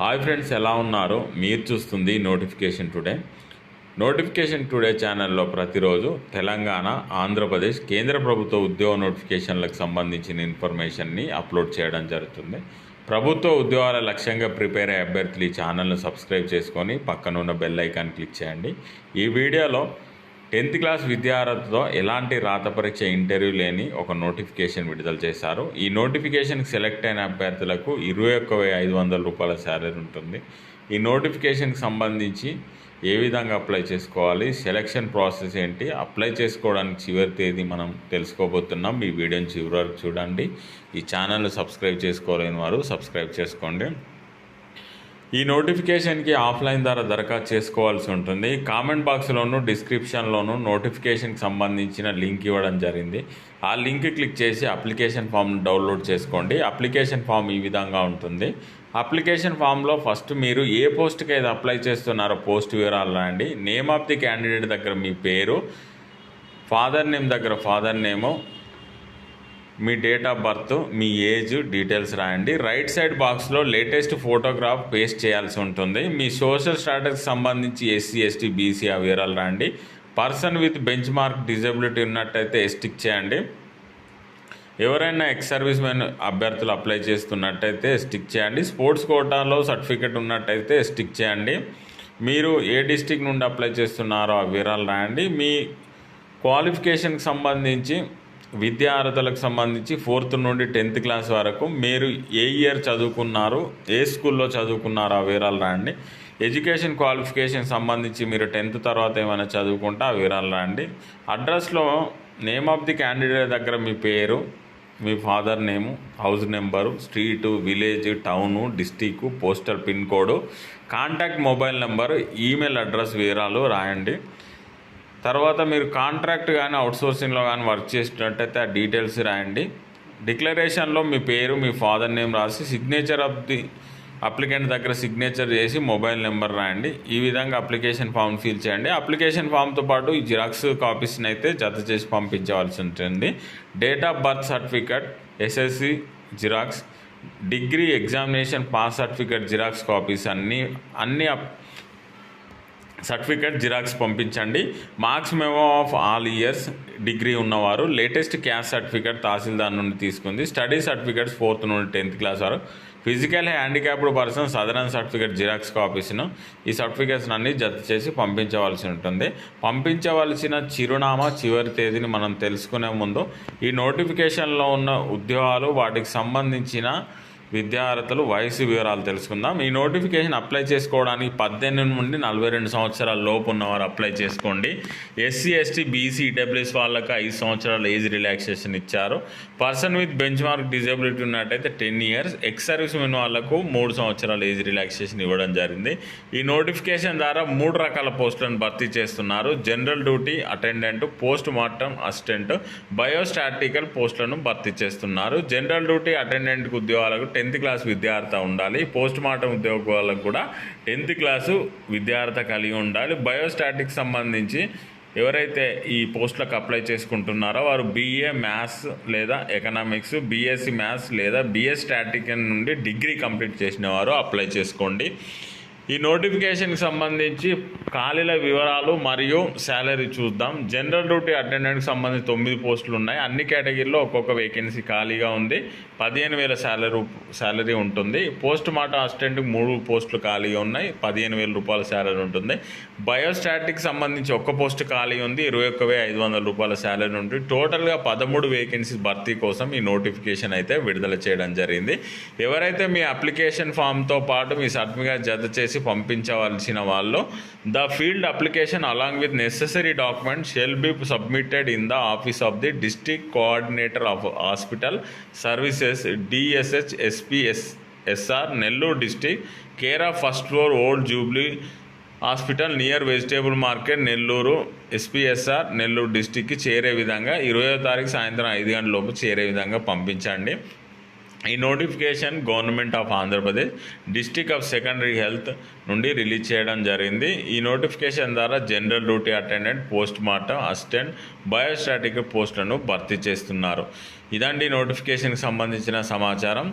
Hi friends ఎలా ఉన్నారు? మీరు చూస్తుంది నోటిఫికేషన్ టుడే. నోటిఫికేషన్ టుడే ఛానల్లో ప్రతిరోజు తెలంగాణ ఆంధ్రప్రదేశ్ కేంద్ర ప్రభుత్వ ఉద్యోగ నోటిఫికేషన్లకు సంబంధించిన ఇన్ఫర్మేషన్ని అప్లోడ్ చేయడం జరుగుతుంది. ప్రభుత్వ ఉద్యోగాల లక్ష్యంగా ప్రిపేర్ అయ్యే అభ్యర్థులు ఈ ఛానల్ను సబ్స్క్రైబ్ చేసుకొని పక్కనున్న బెల్ ఐకాన్ క్లిక్ చేయండి. ఈ వీడియోలో టెన్త్ క్లాస్ విద్యార్థితో ఎలాంటి రాత పరీక్ష ఇంటర్వ్యూ లేని ఒక నోటిఫికేషన్ విడుదల చేశారు. ఈ నోటిఫికేషన్కి సెలెక్ట్ అయిన అభ్యర్థులకు ఇరవై ఒక్క వెయ్యి ఐదు వందల రూపాయల శాలరీ ఉంటుంది. ఈ నోటిఫికేషన్కి సంబంధించి ఏ విధంగా అప్లై చేసుకోవాలి సెలక్షన్ ప్రాసెస్ ఏంటి అప్లై చేసుకోవడానికి చివరి తేదీ మనం తెలుసుకోబోతున్నాం. ఈ వీడియోని చివరి వరకు చూడండి. ఈ ఛానల్ సబ్స్క్రైబ్ చేసుకోలేని వారు సబ్స్క్రైబ్ చేసుకోండి. ఈ నోటిఫికేషన్కి ఆఫ్లైన్ ద్వారా దరఖాస్తు చేసుకోవాల్సి ఉంటుంది. కామెంట్ బాక్స్లోను డిస్క్రిప్షన్లోను నోటిఫికేషన్కి సంబంధించిన లింక్ ఇవ్వడం జరిగింది. ఆ లింక్ క్లిక్ చేసి అప్లికేషన్ ఫామ్ను డౌన్లోడ్ చేసుకోండి. అప్లికేషన్ ఫామ్ ఈ విధంగా ఉంటుంది. అప్లికేషన్ ఫామ్లో ఫస్ట్ మీరు ఏ పోస్ట్కి అయితే అప్లై చేస్తున్నారో పోస్ట్ వివరాలు రాయండి. నేమ్ ఆఫ్ ది క్యాండిడేట్ దగ్గర మీ పేరు ఫాదర్ నేమ్ దగ్గర ఫాదర్ నేము మీ డేట్ ఆఫ్ బర్త్ మీ ఏజ్ డీటెయిల్స్ రాయండి. రైట్ సైడ్ బాక్స్లో లేటెస్ట్ ఫోటోగ్రాఫ్ పేస్ట్ చేయాల్సి ఉంటుంది. మీ సోషల్ స్టాటస్కి సంబంధించి ఎస్సీ ఎస్టీ బీసీ ఆ వివరాలు రాయండి. Person with bench mark disability ఉన్నట్టయితే ఎస్టిక్ చేయండి. ఎవరైనా ఎక్స్ సర్వీస్ మెన్ అభ్యర్థులు అప్లై చేస్తున్నట్టయితే స్టిక్ చేయండి. స్పోర్ట్స్ కోటాలో సర్టిఫికెట్ ఉన్నట్టయితే స్టిక్ చేయండి. మీరు ఏ డిస్టిక్ నుండి అప్లై చేస్తున్నారో ఆ వివరాలు రాయండి. మీ క్వాలిఫికేషన్కి సంబంధించి విద్యా అర్హతలకు సంబంధించి ఫోర్త్ నుండి టెన్త్ క్లాస్ వరకు మీరు ఏ ఇయర్ చదువుకున్నారు ఏ స్కూల్లో చదువుకున్నారు ఆ వివరాలు రాయండి ఎడ్యుకేషన్ క్వాలిఫికేషన్ సంబంధించి మీరు టెన్త్ తర్వాత ఏమైనా చదువుకుంటే ఆ వివరాలు రాయండి అడ్రస్లో నేమ్ ఆఫ్ ది క్యాండిడేట్ దగ్గర మీ పేరు మీ father name house number street village town district postal pin code contact mobile number email address వివరాలు రాయండి. తర్వాత మీరు కాంట్రాక్ట్ కానీ అవుట్సోర్సింగ్లో కానీ వర్క్ చేసినట్టయితే ఆ డీటెయిల్స్ రాయండి. డిక్లరేషన్లో మీ పేరు మీ ఫాదర్ నేమ్ రాసి సిగ్నేచర్ ఆఫ్ ది అప్లికెంట్ దగ్గర సిగ్నేచర్ చేసి మొబైల్ నెంబర్ రాయండి. ఈ విధంగా అప్లికేషన్ ఫామ్ ఫిల్ చేయండి. అప్లికేషన్ ఫామ్తో పాటు ఈ జిరాక్స్ కాపీస్ని అయితే జత చేసి పంపించవలసి ఉంటుంది. Date of birth certificate SSC xerox degree examination pass certificate xerox copies అన్నీ అన్ని అప్- సర్టిఫికేట్ జిరాక్స్ పంపించండి. Marks memo of all years degree ఉన్నవారు లేటెస్ట్ క్యాస్ట్ సర్టిఫికేట్ తహసీల్దార్ నుండి తీసుకుంది. స్టడీ సర్టిఫికేట్స్ ఫోర్త్ నుండి టెన్త్ క్లాస్ వరకు. ఫిజికల్ హ్యాండిక్యాప్డ్ పర్సన్ సదరన్ సర్టిఫికేట్ జిరాక్స్ కాపీస్ను ఈ సర్టిఫికేట్స్ అన్ని జత చేసి పంపించవలసి ఉంటుంది. పంపించవలసిన చిరునామా చివరి తేదీని మనం తెలుసుకునే ముందు ఈ నోటిఫికేషన్లో ఉన్న ఉద్యోగాలు వాటికి సంబంధించిన విద్యార్థులు వయసు వివరాలు తెలుసుకుందాం. ఈ నోటిఫికేషన్ అప్లై చేసుకోవడానికి పద్దెనిమిది నుండి నలభై రెండు సంవత్సరాల లోపు ఉన్నవారు అప్లై చేసుకోండి. ఎస్సీ ఎస్టీ బీసీ ఈడబ్ల్యూఎస్ వాళ్ళకి ఐదు సంవత్సరాల ఏజ్ రిలాక్సేషన్ ఇచ్చారు. Person with bench mark disability ఉన్నట్టయితే టెన్ ఇయర్స్. ఎక్స్ సర్వీస్ ఉన్న వాళ్ళకు మూడు సంవత్సరాల ఏజ్ రిలాక్సేషన్ ఇవ్వడం జరిగింది. ఈ నోటిఫికేషన్ ద్వారా మూడు రకాల పోస్టులను భర్తీ చేస్తున్నారు. General duty attendant post mortem assistant biostatistical పోస్టులను భర్తీ చేస్తున్నారు. జనరల్ డ్యూటీ అటెండెంట్ ఉద్యోగాలకు టెన్త్ క్లాస్ విద్యార్థి ఉండాలి. పోస్ట్ మార్టం ఉద్యోగాలకు కూడా టెన్త్ క్లాసు విద్యార్థి కలిగి ఉండాలి. బయోస్టాటిక్ సంబంధించి ఎవరైతే ఈ పోస్టులకు అప్లై చేసుకుంటున్నారో వారు బీఏ మ్యాథ్స్ లేదా ఎకనామిక్స్ బీఎస్సీ మ్యాథ్స్ లేదా బీఎస్ స్టాటిక్ నుండి డిగ్రీ కంప్లీట్ చేసిన వారు అప్లై చేసుకోండి. ఈ నోటిఫికేషన్కి సంబంధించి ఖాళీల వివరాలు మరియు శాలరీ చూద్దాం. జనరల్ డ్యూటీ అటెండెంట్కి సంబంధించి తొమ్మిది పోస్టులు ఉన్నాయి. అన్ని కేటగిరీలో ఒక్కొక్క వేకెన్సీ ఖాళీగా ఉంది. పదిహేను వేల శాలరీ శాలరీ ఉంటుంది. పోస్ట్ మార్టం అసిస్టెంట్కి మూడు పోస్టులు ఖాళీగా ఉన్నాయి. పదిహేను వేల రూపాయల శాలరీ ఉంటుంది. బయోస్టాటిక్ సంబంధించి ఒక్క పోస్ట్ ఖాళీ ఉంది. ఇరవై ఒక్క వే ఐదు వందల రూపాయల శాలరీ ఉంటుంది. టోటల్గా పదమూడు వేకెన్సీస్ భర్తీ కోసం ఈ నోటిఫికేషన్ అయితే విడుదల చేయడం జరిగింది. ఎవరైతే మీ అప్లికేషన్ ఫామ్తో పాటు మీ సర్టిఫికేట్ జత చేసి చేసి పంపించవలసిన వాళ్ళు the filled application along with necessary document shall be submitted in the office of the district coordinator of hospital services DSH SPS SR Nellore district care of first floor old jubilee hospital near vegetable market Nellore SPSR Nellore డిస్టిక్కి చేరే విధంగా ఇరవయో తారీఖు సాయంత్రం ఐదు గంటల లోపు చేరే విధంగా పంపించండి. ఈ notification government of Andhra Pradesh district of secondary health నుండి రిలీజ్ చేయడం జరిగింది. ఈ నోటిఫికేషన్ ద్వారా general duty attendant post mortem assistant biostatistic పోస్టులను భర్తీ చేస్తున్నారు. ఇదండి నోటిఫికేషన్కి సంబంధించిన సమాచారం.